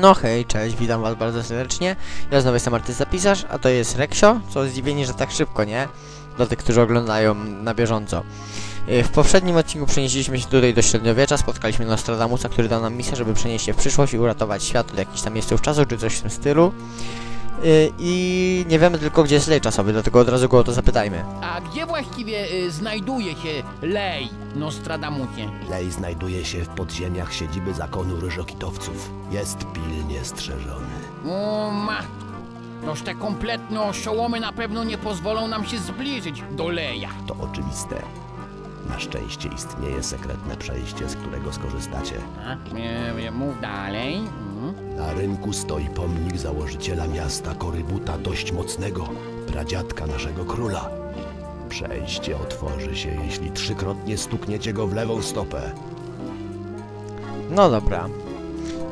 No hej, cześć, witam was bardzo serdecznie. Ja znowu jestem artysta pisarz, a to jest Reksio, co zdziwienie, że tak szybko, nie? Dla tych, którzy oglądają na bieżąco. Y, W poprzednim odcinku przenieśliśmy się tutaj do średniowiecza, spotkaliśmy Nostradamusa, który dał nam misję, żeby przenieść się w przyszłość i uratować świat od jakichś tam miejsców czasu, czy coś w tym stylu. Y, I nie wiemy tylko, gdzie jest lej czasowy, dlatego od razu go o to zapytajmy. A gdzie właściwie y, znajduje się lej Nostradamusie? Lej znajduje się w podziemiach siedziby zakonu ryżokitowców. Jest pilnie strzeżony. O matko, noż te kompletne oszołomy na pewno nie pozwolą nam się zbliżyć do leja. To oczywiste. Na szczęście istnieje sekretne przejście, z którego skorzystacie. A? Nie, nie, mów dalej. Na rynku stoi pomnik założyciela miasta Korybuta dość mocnego, pradziadka naszego króla. Przejście otworzy się, jeśli trzykrotnie stukniecie go w lewą stopę. No dobra.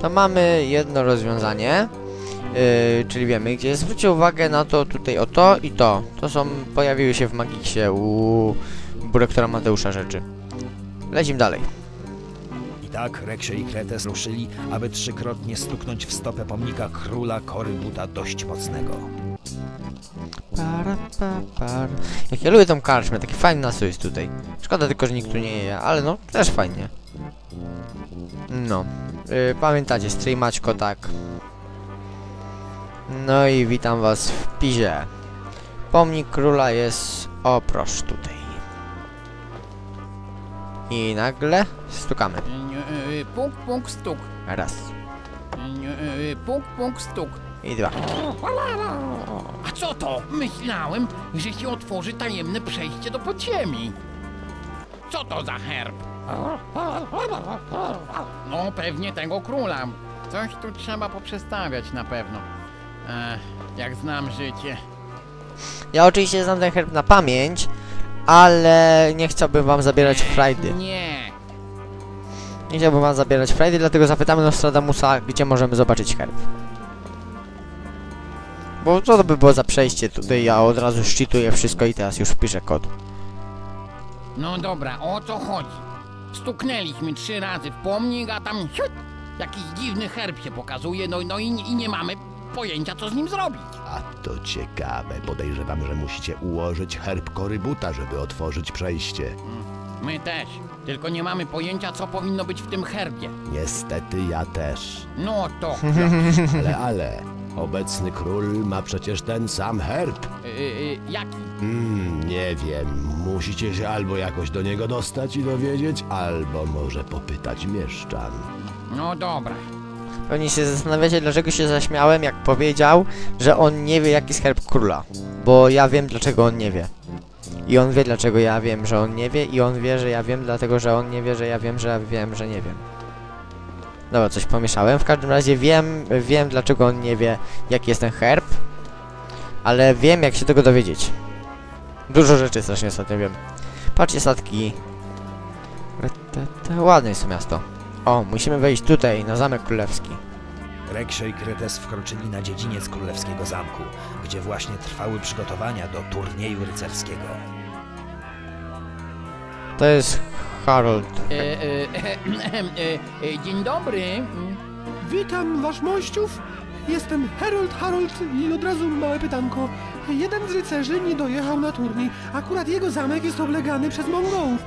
To mamy jedno rozwiązanie. Yy, czyli wiemy gdzie. Zwróćcie uwagę na to tutaj o to i to. To są, pojawiły się w Magiksie u dyrektora Mateusza rzeczy. Lecimy dalej. Tak Reksio i Kretes ruszyli, aby trzykrotnie stuknąć w stopę pomnika króla Korybuta dość mocnego. Para, pa, par. Jak ja lubię tą karczmę, taki fajny nasój jest tutaj. Szkoda tylko, że nikt tu nie je, ale no, też fajnie. No. Yy, pamiętacie, streamaćko tak. No i witam was w Pizie. Pomnik króla jest, o proszę, tutaj. I nagle stukamy. Puk, puk, stuk. Raz. Puk, puk, stuk. I dwa. A co to? Myślałem, że się otworzy tajemne przejście do podziemi. Co to za herb? No, pewnie tego króla. Coś tu trzeba poprzestawiać na pewno. Ech, jak znam życie. Ja oczywiście znam ten herb na pamięć, ale nie chciałbym wam zabierać frajdy. Nie. Nie chciałbym wam zabierać frajdy, dlatego zapytamy Nostradamusa, gdzie możemy zobaczyć herb. Bo co to by było za przejście tutaj, ja od razu szczytuję wszystko i teraz już wpiszę kod. No dobra, o co chodzi? Stuknęliśmy trzy razy w pomnik, a tam siut, jakiś dziwny herb się pokazuje, no, no i, i nie mamy pojęcia, co z nim zrobić. A to ciekawe. Podejrzewam, że musicie ułożyć herb Korybuta, żeby otworzyć przejście. My też, tylko nie mamy pojęcia, co powinno być w tym herbie. Niestety ja też. No to, Ale, ale, obecny król ma przecież ten sam herb. y, y, jaki? Hmm, nie wiem. Musicie się albo jakoś do niego dostać i dowiedzieć, albo może popytać mieszczan. No dobra. Pewnie się zastanawiacie, dlaczego się zaśmiałem, jak powiedział, że on nie wie, jaki herb króla. Bo ja wiem, dlaczego on nie wie. I on wie, dlaczego ja wiem, że on nie wie, i on wie, że ja wiem, dlatego że on nie wie, że ja wiem, że ja wiem, że nie wiem. Dobra, coś pomieszałem. W każdym razie wiem, wiem, dlaczego on nie wie, jaki jest ten herb. Ale wiem, jak się tego dowiedzieć. Dużo rzeczy strasznie ostatnio wiem. Patrzcie, statki. Ładne jest to miasto. O, musimy wejść tutaj, na Zamek Królewski. Reksio i Kretes wkroczyli na dziedziniec królewskiego zamku, gdzie właśnie trwały przygotowania do turnieju rycerskiego. To jest Harold. E, e, e, e, e, dzień dobry. Witam wasz mościów. Jestem Harold Harold i od razu małe pytanko. Jeden z rycerzy nie dojechał na turniej. Akurat jego zamek jest oblegany przez Mongołów.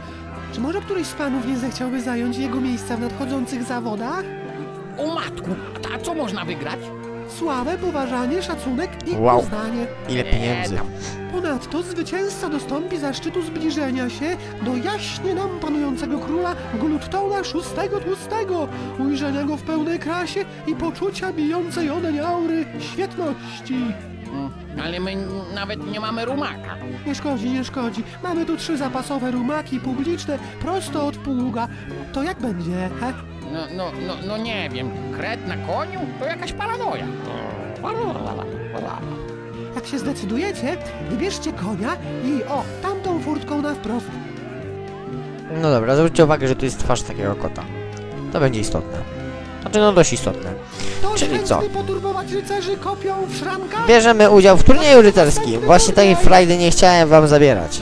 Czy może któryś z panów nie zechciałby zająć jego miejsca w nadchodzących zawodach? O matku, a, co można wygrać? Sławę, poważanie, szacunek i Wow. uznanie. Ile pieniędzy? Ponadto zwycięzca dostąpi zaszczytu zbliżenia się do jaśnie nam panującego króla Gluttona VI Tłustego, ujrzenia go w pełnej krasie i poczucia bijącej one aury świetności. Mm, Ale my nawet nie mamy rumaka. Nie szkodzi, nie szkodzi. Mamy tu trzy zapasowe rumaki publiczne prosto od pługa. To jak będzie, he? No, no, no, no nie wiem, kret na koniu to jakaś paranoja. Jak się zdecydujecie, wybierzcie konia i o, tamtą furtką na wprost. No dobra, zwróćcie uwagę, że tu jest twarz takiego kota. To będzie istotne. Znaczy, no dość istotne. Czyli co? Bierzemy udział w turnieju rycerskim. Właśnie takiej frajdy nie chciałem wam zabierać.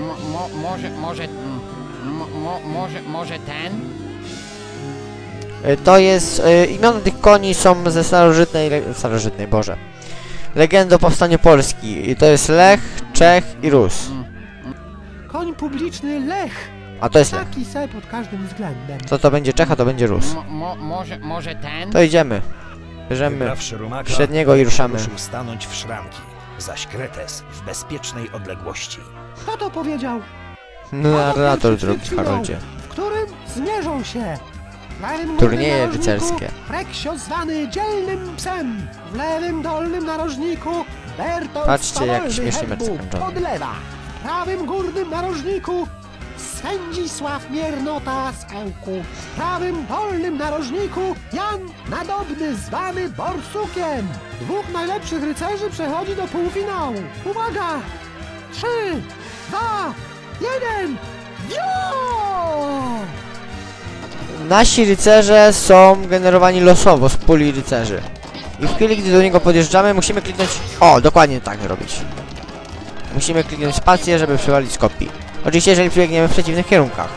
Mo, mo, może, może, mm, mo, mo, może, może ten? Y, To jest... y, Imiona tych koni są ze starożytnej... Starożytnej, Boże. Legendy o powstaniu Polski. I to jest Lech, Czech i Rus. Koń publiczny Lech. A to jest. Taki se pod każdym względem. Co to będzie Czech, a to będzie Rus. Mo, mo, może, może ten? To idziemy. Bierzemy rumaka, średniego i ruszamy. Ruszył stanąć w szramki, zaś Kretes w bezpiecznej odległości. Kto to powiedział? narrator drogi Haroldzie. W którym zmierzą się. Turnieje rycerskie. Reksio zwany dzielnym psem. W lewym dolnym narożniku Bertolt Patrzcie, Stawolny śmieszny mecz zakończony. Podlewa. W prawym górnym narożniku Sędzisław Miernota z Ełku. W prawym dolnym narożniku Jan Nadobny zwany Borsukiem. Dwóch najlepszych rycerzy przechodzi do półfinału. Uwaga! Trzy, dwa, jeden, wio! Nasi rycerze są generowani losowo z puli rycerzy. I w chwili, gdy do niego podjeżdżamy, musimy kliknąć... O, dokładnie tak robić. Musimy kliknąć spację, żeby przywalić kopii. Oczywiście, jeżeli biegniemy w przeciwnych kierunkach.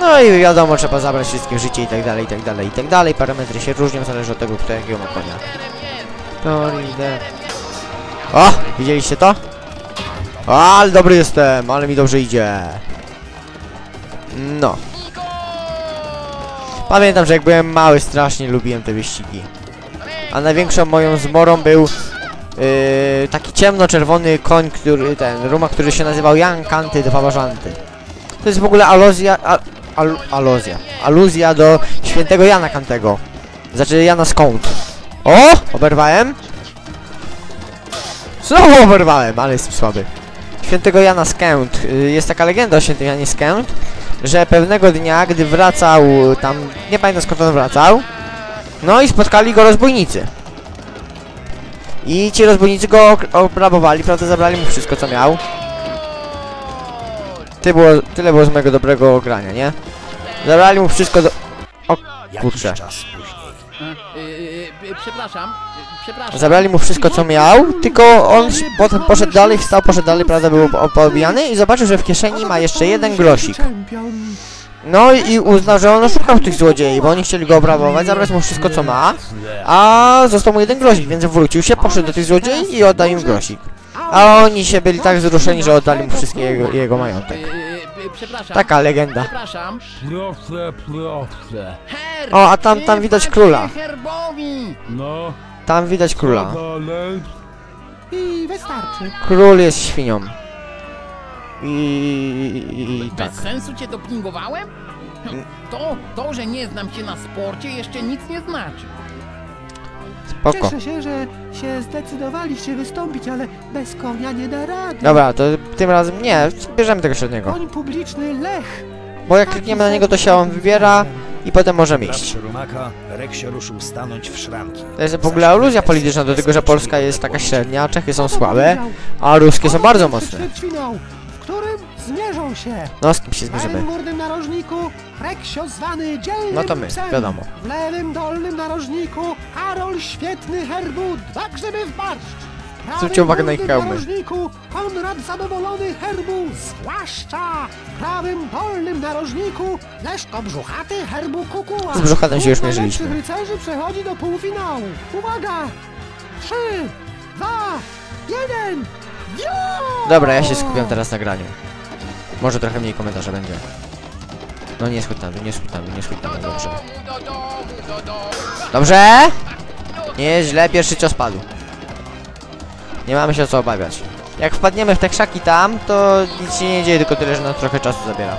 No i wiadomo, trzeba zabrać wszystkie życie i tak dalej, i tak dalej, i tak dalej. Parametry się różnią, zależy od tego, kto jakiego ma konia. To lider. O! Widzieliście to? Ale dobry jestem, ale mi dobrze idzie. No. Pamiętam, że jak byłem mały, strasznie lubiłem te wyścigi. A największą moją zmorą był yy, taki ciemno-czerwony koń, który, ten, ruma, który się nazywał Jan Kanty dwa Bażanty. To jest w ogóle alozja, al, al, alozja, aluzja do świętego Jana Kantego. Znaczy Jana Skąd. O! Oberwałem. Znowu oberwałem, ale jestem słaby. Świętego Jana Skęt. Y, Jest taka legenda o świętym Janie Skęt, że pewnego dnia, gdy wracał tam, nie pamiętam skąd on wracał, no i spotkali go rozbójnicy. I ci rozbójnicy go obrabowali, prawda, zabrali mu wszystko co miał. Ty było, tyle było z mojego dobrego grania, nie? Zabrali mu wszystko do... Jakiś Kurczę. E, e, e, przepraszam, przepraszam. Zabrali mu wszystko co miał, tylko on potem poszedł dalej, wstał, poszedł dalej, prawda, był po- poobijany i zobaczył, że w kieszeni ma jeszcze jeden grosik. No i uznał, że on oszukał tych złodziei, bo oni chcieli go obrabować, zabrać mu wszystko co ma, a został mu jeden grosik, więc wrócił się, poszedł do tych złodziei i oddał im grosik. A oni się byli tak wzruszeni, że oddali mu wszystkie jego, jego majątek. przepraszam. Taka legenda. Przepraszam. Proszę, proszę. O, a tam- tam widać króla. Herbowi! No, Tam widać króla. I wystarczy. Król jest świnią. I, i, i tak. Bez sensu cię dopingowałem? Hm, To, to, że nie znam się na sporcie jeszcze nic nie znaczy. Spoko. Cieszę się, że się zdecydowaliście wystąpić, ale bez konia nie da rady. Dobra, to tym razem nie, bierzemy tego średniego. Koń publiczny Lech. Bo jak klikniemy na niego, to się on wybiera i potem możemy iść. Rumaka, Reksio ruszył stanąć w szramki. To jest w ogóle aluzja polityczna do tego, że Polska jest taka średnia, Czechy są słabe, a ruskie są bardzo mocne. W zmierzą się. No z kim się W zmierzymy? górnym narożniku Reksio zwany dzielnym No to my, psem. wiadomo. W lewym dolnym narożniku Karol Świetny Herbu, dwa grzyby w barszcz. W Zwróćcie uwagę na ich hełmy. narożniku Konrad Zadowolony Herbu, zwłaszcza w prawym dolnym narożniku Leszko Brzuchaty Herbu Kukuła. Z Brzuchatem się już mierzyliśmy. rycerzy przechodzi do półfinału. Uwaga! Trzy, dwa, jeden, wio! Dobra, ja się skupiam teraz na graniu. Może trochę mniej komentarza będzie. No nie schód tam, nie schód tam, nie schód tam, dobrze. Dobrze? Nie, źle, pierwszy cios padł. Nie mamy się o co obawiać. Jak wpadniemy w te krzaki tam, to nic się nie dzieje, tylko tyle, że nam trochę czasu zabiera.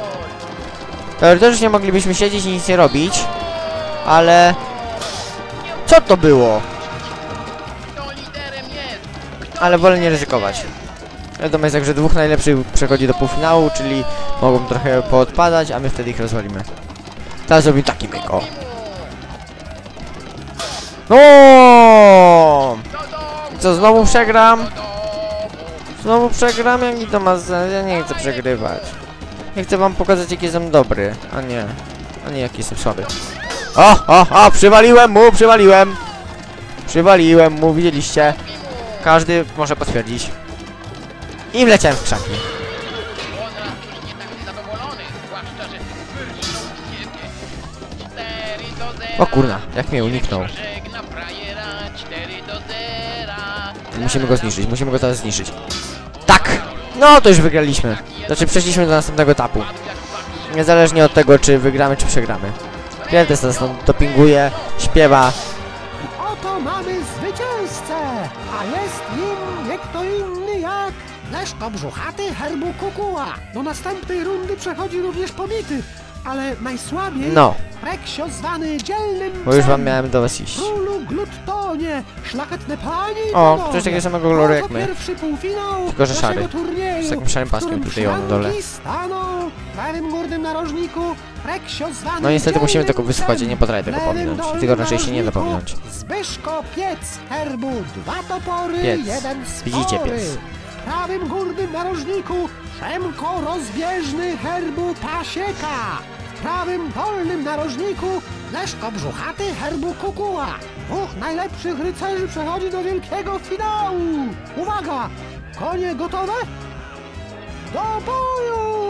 Teoretycznie moglibyśmy siedzieć i nic nie robić, ale... Co to było? Ale wolę nie ryzykować. Wiadomo jest tak, że dwóch najlepszych przechodzi do półfinału, czyli mogą trochę poodpadać, a my wtedy ich rozwalimy. Teraz zrobimy taki myk. No! Co, znowu przegram? Znowu przegram? Jaki to ma sens? Ja nie chcę przegrywać. Ja chcę wam pokazać, jaki jestem dobry, a nie... A nie, jaki jestem słaby. O, o, o, przywaliłem mu, przywaliłem! Przywaliłem mu, widzieliście? Każdy może potwierdzić. I wleciałem w krzaki. O kurna, jak mnie uniknął. Żegna frajera 4 do 0. Musimy go zniszczyć, musimy go teraz zniszczyć. Tak! No to już wygraliśmy. Znaczy przeszliśmy do następnego etapu. Niezależnie od tego, czy wygramy, czy przegramy. Kretes nas tam dopinguje, śpiewa. Oto mamy zwycięzcę, a jest nim jak Leszko Brzuchaty Herbu Kukuła. Do następnej rundy przechodzi również pobity, ale najsłabiej No, Reksio zwany dzielnym bo już wam miałem do was iść. Królu Gluttonie, szlachetne panie i O, panowie. coś takiego samego koloru jak my. pierwszy półfinał Tylko, że szary. turnieju, Z takim szarym paskiem tutaj o, na dole. staną w prawym górnym narożniku Reksio zwany No niestety musimy tego wysłuchać, ja nie potrafię tego pominąć. Tego raczej się nie da pominąć. Zbyszko Piec herbu dwa topory, Piec. jeden spory. Widzicie piec. Prawym górnym narożniku Przemko rozbieżny herbu Pasieka. W prawym dolnym narożniku Leszko Brzuchaty herbu Kukuła. Dwóch najlepszych rycerzy przechodzi do wielkiego finału. Uwaga! Konie gotowe? Do boju!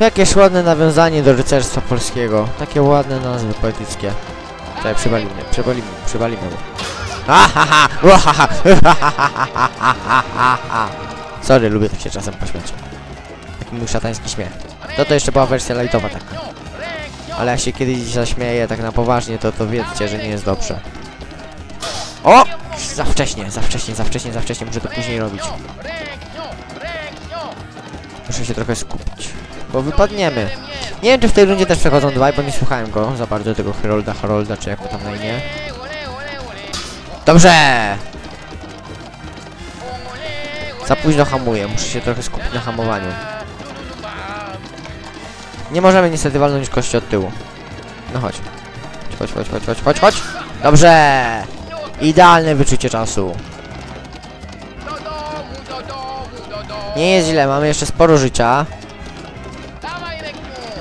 Jakież ładne nawiązanie do rycerstwa polskiego. Takie ładne nazwy poetyckie. Czekaj, mu. Ahaha! Uahaha! Sorry, lubię tak się czasem pośmiać. Taki mój szatański śmiech. To to jeszcze była wersja lightowa taka. Ale jak się kiedyś zaśmieję tak na poważnie, to to wiedzcie, że nie jest dobrze. O! Za wcześnie, za wcześnie, za wcześnie, za wcześnie. Muszę to później robić. Muszę się trochę skupić. Bo wypadniemy. Nie wiem, czy w tej rundzie też przechodzą dwaj, bo nie słuchałem go za bardzo tego Herolda, Harolda, czy jak mu tam na imię. Dobrze! Za późno hamuję, muszę się trochę skupić na hamowaniu. Nie możemy niestety walnąć kości od tyłu. No chodź. Chodź, chodź, chodź, chodź, chodź, chodź. Dobrze! Idealne wyczucie czasu. Nie jest źle, mamy jeszcze sporo życia.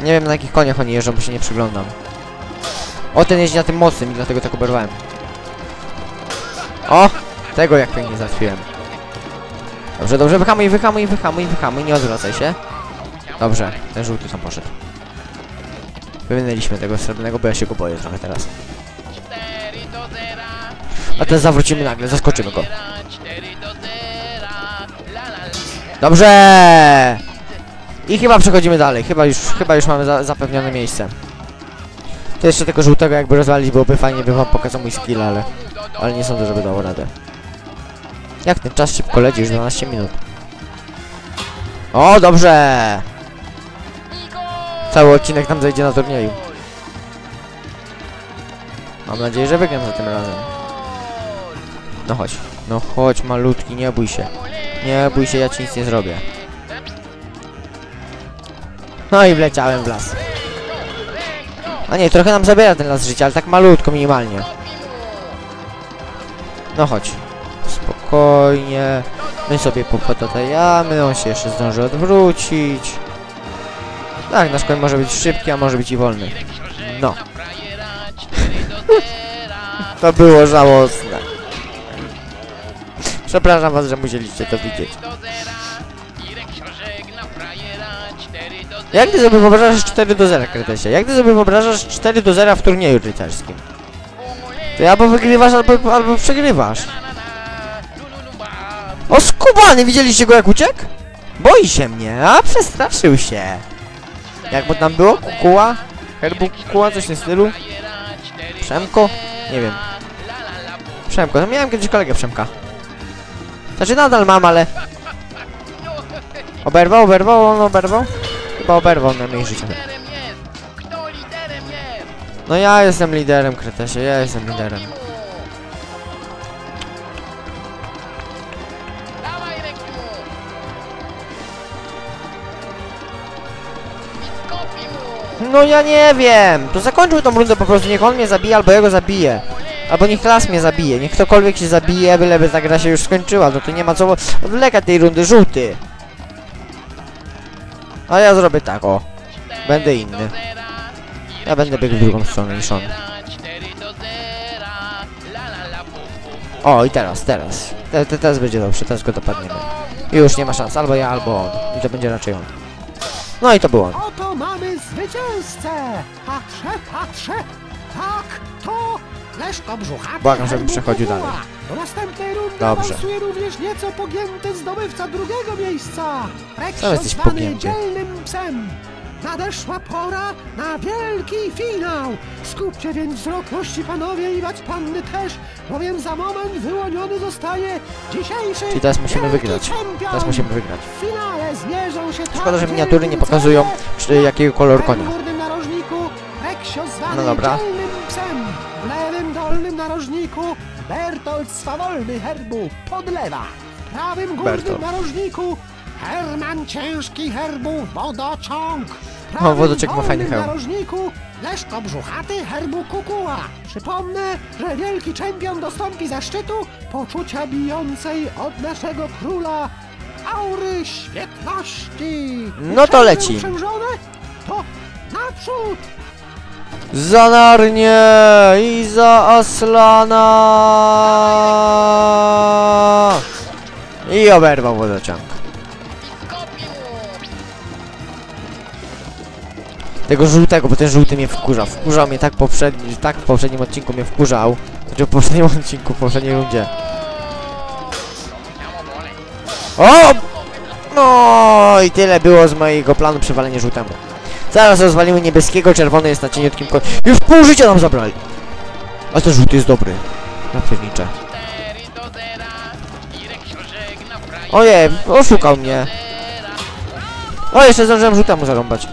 Nie wiem na jakich koniach oni jeżdżą, bo się nie przyglądam. O, ten jeździ na tym mocnym i dlatego tak oberwałem. O! Tego jak pięknie załatwiłem. Dobrze, dobrze, wyhamuj, wyhamuj, wyhamuj, wyhamuj, nie odwracaj się. Dobrze, ten żółty tam poszedł. Wywinęliśmy tego srebrnego, bo ja się go boję trochę teraz. 4 do 0. A ten zawrócimy nagle, zaskoczymy go. 4 do 0. La la la. Dobrze! I chyba przechodzimy dalej, chyba już, chyba już mamy za, zapewnione miejsce. To jeszcze tego żółtego jakby rozwalić byłoby fajnie, by wam pokazał mój skill, ale... Ale nie sądzę, żeby dało radę. Jak ten czas szybko leci, już 12 minut. O, dobrze! Cały odcinek nam zejdzie na turnieju. Mam nadzieję, że wygram za tym razem. No chodź, no chodź malutki, nie bój się. Nie bój się, ja ci nic nie zrobię. No i wleciałem w las. A nie, trochę nam zabiera ten las życia, ale tak malutko, minimalnie. No chodź. Spokojnie. My sobie popotatajamy, on się jeszcze zdąży odwrócić. Tak, nasz koń może być szybki, a może być i wolny. No. Frajera 4 do 0. To było żałosne. Przepraszam was, że musieliście to widzieć. do 0. Irek żegna frajera 4 do 0. Jak ty sobie wyobrażasz 4 do 0, Kretesie? Jak ty sobie wyobrażasz 4 do 0 w turnieju rycerskim? Ty albo wygrywasz, albo, albo przegrywasz. O skubany, widzieliście go jak uciekł? Boi się mnie, a przestraszył się. Jak mu tam było? Kukuła? Herbu kukuła, coś w tym stylu? Przemko? Nie wiem. Przemko, no miałem kiedyś kolegę Przemka. Znaczy nadal mam, ale... Oberwał, oberwał, on oberwał? Chyba oberwał na mniej życia. No ja jestem liderem, Kretesie, ja jestem liderem. No ja nie wiem, to zakończył tą rundę po prostu, niech on mnie zabije, albo ja go zabiję. Albo niech las mnie zabije, niech ktokolwiek się zabije, byleby ta gra się już skończyła, no to nie ma co odwlekać tej rundy, żółty. A ja zrobię tak, o. Będę inny. Ja będę biegł w drugą stronę niż on. 4 do 0. La la la bu, bu, bu. O, i teraz, teraz. Te, te, teraz będzie dobrze, teraz go dopadniemy. Już nie ma szans, albo ja, albo on. I to będzie raczej on. No i to był on. Oto mamy zwycięzcę! Patrzę, patrzę! Tak, to Leszko Brzuchaty. Błagam, żebym przechodził dalej. Do następnej rundy Dobrze. awansuje również nieco pogięty zdobywca drugiego miejsca. Sam jesteś pogięty. dzielnym psem. Nadeszła pora na wielki finał. Skupcie więc wzrok mości panowie i wać panny też, bowiem za moment wyłoniony zostaje dzisiejszy Czyli teraz musimy wygrać. Czempion. Teraz musimy wygrać. W finale zmierzą się Szkoda, że tak miniatury nie pokazują, czy jakiego koloru konia. w górnym narożniku Reksio zwany No dobra. psem. W lewym dolnym narożniku Bertolt swawolny herbu podlewa. W prawym górnym Bertolt. narożniku Herman ciężki herbu wodociąg. W O, wodociąg ma fajny hełm. narożniku Leszko brzuchaty herbu kukuła. Przypomnę, że wielki czempion dostąpi zaszczytu poczucia bijącej od naszego króla aury świetności. No to leci. To naprzód! Za Narnię i za Aslana! I oberwał wodociąg. Tego żółtego, bo ten żółty mnie wkurza. Wkurzał mnie tak poprzedni, tak w poprzednim odcinku mnie wkurzał. Znaczy w poprzednim odcinku, w poprzedniej rundzie. O! No i tyle było z mojego planu przywalenia żółtemu. Zaraz rozwalimy niebieskiego, czerwony jest na cieniutkim ko... Już pół życia nam zabrali! A ten żółty jest dobry. Na piernicze. 4 do 0 i Reksio żegna frajer Ojej, oszukał mnie. O, jeszcze zdążyłem żółtemu zarąbać.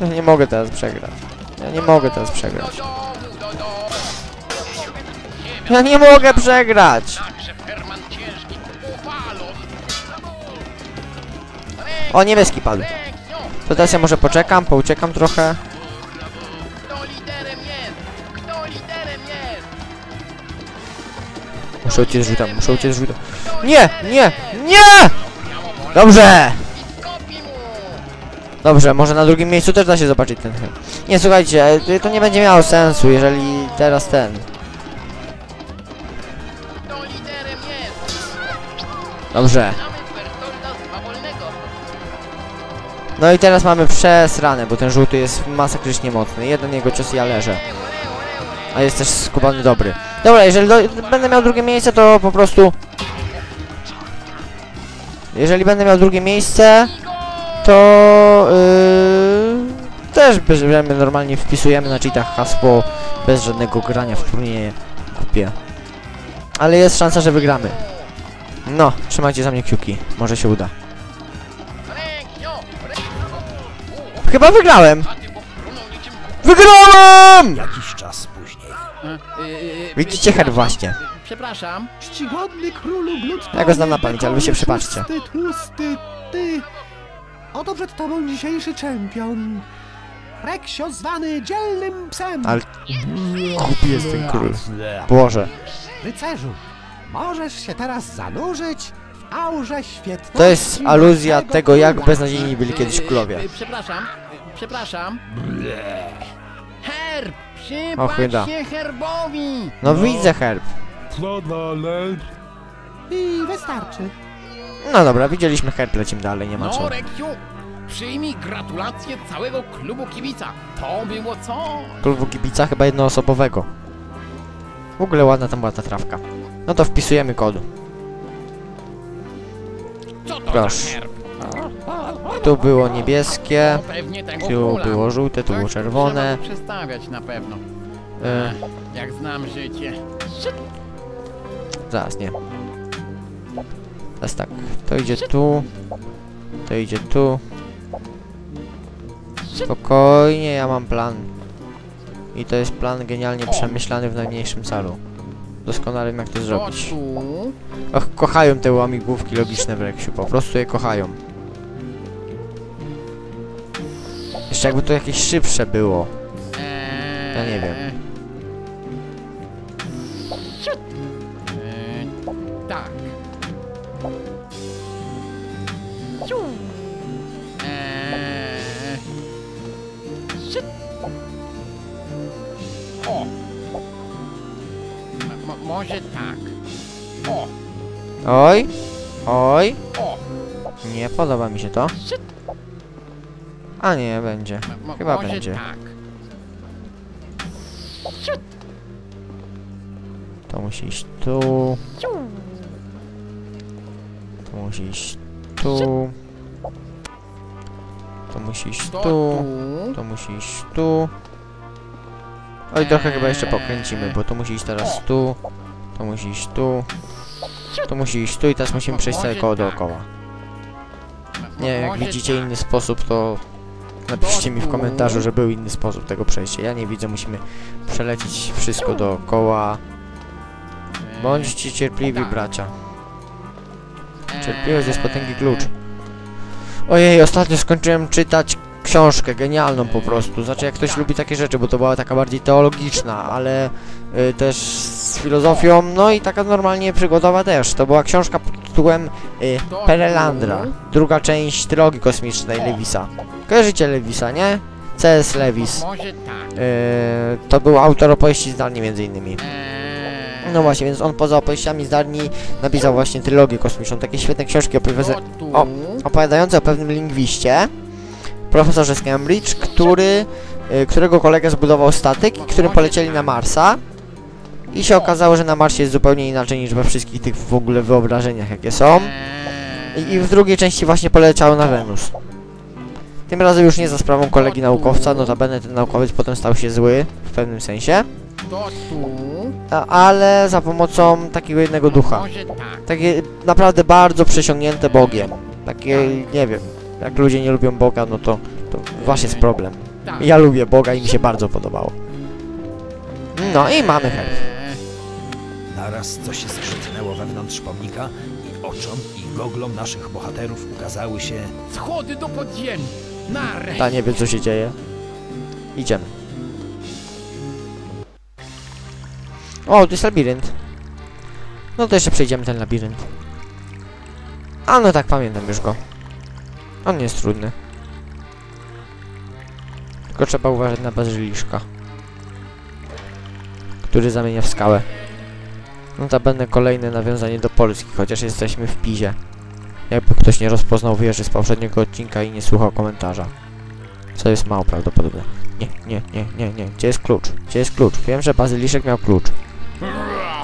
Ja nie mogę teraz przegrać. Ja nie mogę teraz przegrać. Ja nie mogę przegrać! O, niebieski padł. To teraz ja może poczekam, pouciekam trochę. Muszę uciec żółtemu, muszę uciec żółtemu. Nie, nie, nie! Dobrze! Dobrze, może na drugim miejscu też da się zobaczyć ten film. Nie, słuchajcie, y, to nie będzie miało sensu, jeżeli teraz ten... Dobrze. No i teraz mamy przesrane, bo ten żółty jest masakrycznie mocny. Jeden jego cios ja leżę. A jest też skubany dobry. Dobra, jeżeli do, będę miał drugie miejsce, to po prostu... Jeżeli będę miał drugie miejsce, to... Yy, też bierzemy, normalnie wpisujemy na cheatach hasło bez żadnego grania w turnieje. Kupię. Ale jest szansa, że wygramy. No, trzymajcie za mnie kciuki. Może się uda. Chyba wygrałem! Wygrałem! Jakiś czas później. Widzicie her właśnie. Przepraszam. Czcigodny królu gluczny. Ja go znam na pamięć, ale wy się przypatrzcie. Tłusty, tłusty, ty. Oto przed tobą dzisiejszy czempion. Reksio zwany dzielnym psem. Ale głupi jest ten król. Boże. Rycerzu, możesz się teraz zanurzyć w aurze świetności. To jest aluzja tego, jak beznadziejni byli kiedyś królowie. Przepraszam, przepraszam. Herb, przypatrz się herbowi. No widzę herb. Co dalej? I wystarczy. No dobra, widzieliśmy herb, lecimy dalej, nie ma No, co. Reksiu, przyjmij gratulacje całego klubu kibica. To było co? Klubu kibica chyba jednoosobowego. W ogóle ładna tam była ta trawka. No to wpisujemy kod. Co to Proszę. herb? Tu było niebieskie, tu było żółte, tu było Tak, czerwone. Przestawiać na pewno. E, Jak znam życie. zaraz, nie. Teraz tak, to idzie tu. To idzie tu. Spokojnie, ja mam plan. I to jest plan genialnie przemyślany w najmniejszym calu. Doskonale wiem jak to zrobić. Och, kochają te łamigłówki logiczne w Reksiu, po prostu je kochają. Jeszcze jakby to jakieś szybsze było. Ja nie wiem. Może tak. O, Oj, oj, o. nie podoba mi się to. A nie, będzie. M- Chyba może będzie. tak. To musi iść tu. To musi iść tu. To musi iść tu. To musi iść tu. Oj, trochę chyba jeszcze pokręcimy, bo to musi iść teraz tu. To musi iść tu. To musi iść tu i teraz musimy przejść całe koło dookoła. Nie jak widzicie inny sposób, to napiszcie mi w komentarzu, że był inny sposób tego przejścia. Ja nie widzę, musimy przelecieć wszystko dookoła. Bądźcie cierpliwi, bracia. Cierpliwość jest potęgi klucz. Ojej, ostatnio skończyłem czytać książkę, genialną po prostu. Znaczy, jak ktoś lubi takie rzeczy, bo to była taka bardziej teologiczna, ale y, też z filozofią, no i taka normalnie przygodowa też. To była książka pod tytułem y, Perelandra, druga część trylogii kosmicznej Lewisa. Kojarzycie Lewisa, nie? C.S. Lewis. Może tak. Y, to był autor opowieści zdalnie między innymi. Eee, No właśnie, więc on poza opowieściami zdalni napisał właśnie trylogię kosmiczną. Takie świetne książki opowiada- o. opowiadające o pewnym lingwiście, profesorze z Cambridge, który, y, którego kolega zbudował statek i którym polecieli na Marsa. I się okazało, że na Marsie jest zupełnie inaczej niż we wszystkich tych w ogóle wyobrażeniach, jakie są. I, I w drugiej części właśnie poleciał na Wenus. Tym razem już nie za sprawą kolegi naukowca, notabene ten naukowiec potem stał się zły w pewnym sensie, ale za pomocą takiego jednego ducha. Tak. Takie naprawdę bardzo przesiągnięte Bogiem. Takie, nie wiem, jak ludzie nie lubią Boga, no to, to wasz jest problem. Ja lubię Boga i mi się bardzo podobało. No i mamy herb. Naraz coś skrzytnęło wewnątrz pomnika i oczom i goglom naszych bohaterów ukazały się Schody do podziemi. Nareszcie. Ta nie wie co się dzieje. Idziemy. O, to jest labirynt. No to jeszcze przejdziemy ten labirynt. A no tak, pamiętam już go. On nie jest trudny. Tylko trzeba uważać na bazyliszka. Który zamienia w skałę. Notabene kolejne nawiązanie do Polski, chociaż jesteśmy w Pizie. Jakby ktoś nie rozpoznał wieży z poprzedniego odcinka i nie słuchał komentarza. Co jest mało prawdopodobne. Nie, nie, nie, nie, nie. Gdzie jest klucz? Gdzie jest klucz? Wiem, że bazyliszek miał klucz.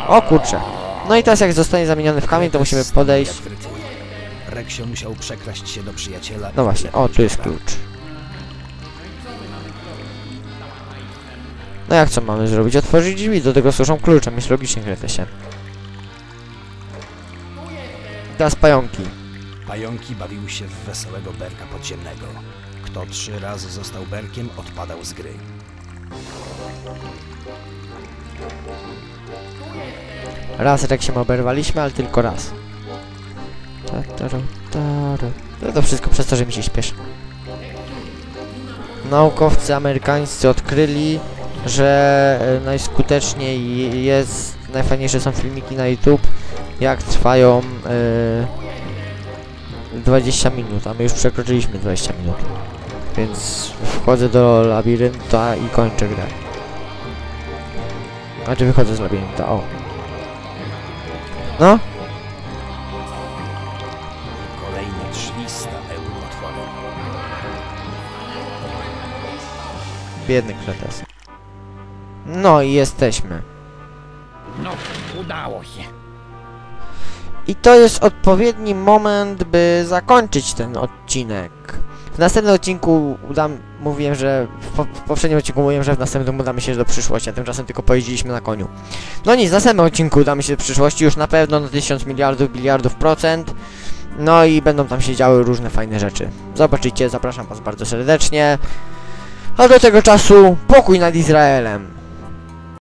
O kurczę. No i teraz jak zostanie zamieniony w kamień, to musimy podejść. Reksio musiał przekraść się do przyjaciela. No właśnie, o tu jest klucz. No jak co mamy zrobić? Otworzyć drzwi, do tego służą kluczem, jest logicznie Kretesie. Teraz pająki. Pająki bawiły się w wesołego berka podziemnego. Kto trzy razy został berkiem, odpadał z gry. Raz Reksiem oberwaliśmy, ale tylko raz. No to wszystko przez to, że mi się śpieszy. Naukowcy amerykańscy odkryli, że e, najskuteczniej jest, najfajniejsze są filmiki na YouTube, jak trwają e, 20 minut, a my już przekroczyliśmy 20 minut. Więc wchodzę do labirynta i kończę grę. Znaczy wychodzę z labirynta, o. No, biedny kretes. No i jesteśmy. No, udało się. I to jest odpowiedni moment, by zakończyć ten odcinek. W następnym odcinku udam, mówiłem, że w, po, w poprzednim odcinku mówiłem, że w następnym udamy się do przyszłości, a tymczasem tylko pojeździliśmy na koniu. No nic, w następnym odcinku udamy się do przyszłości już na pewno na 1000 miliardów, biliardów procent. No i będą tam się działy różne fajne rzeczy. Zobaczycie, zapraszam was bardzo serdecznie. A do tego czasu pokój nad Izraelem.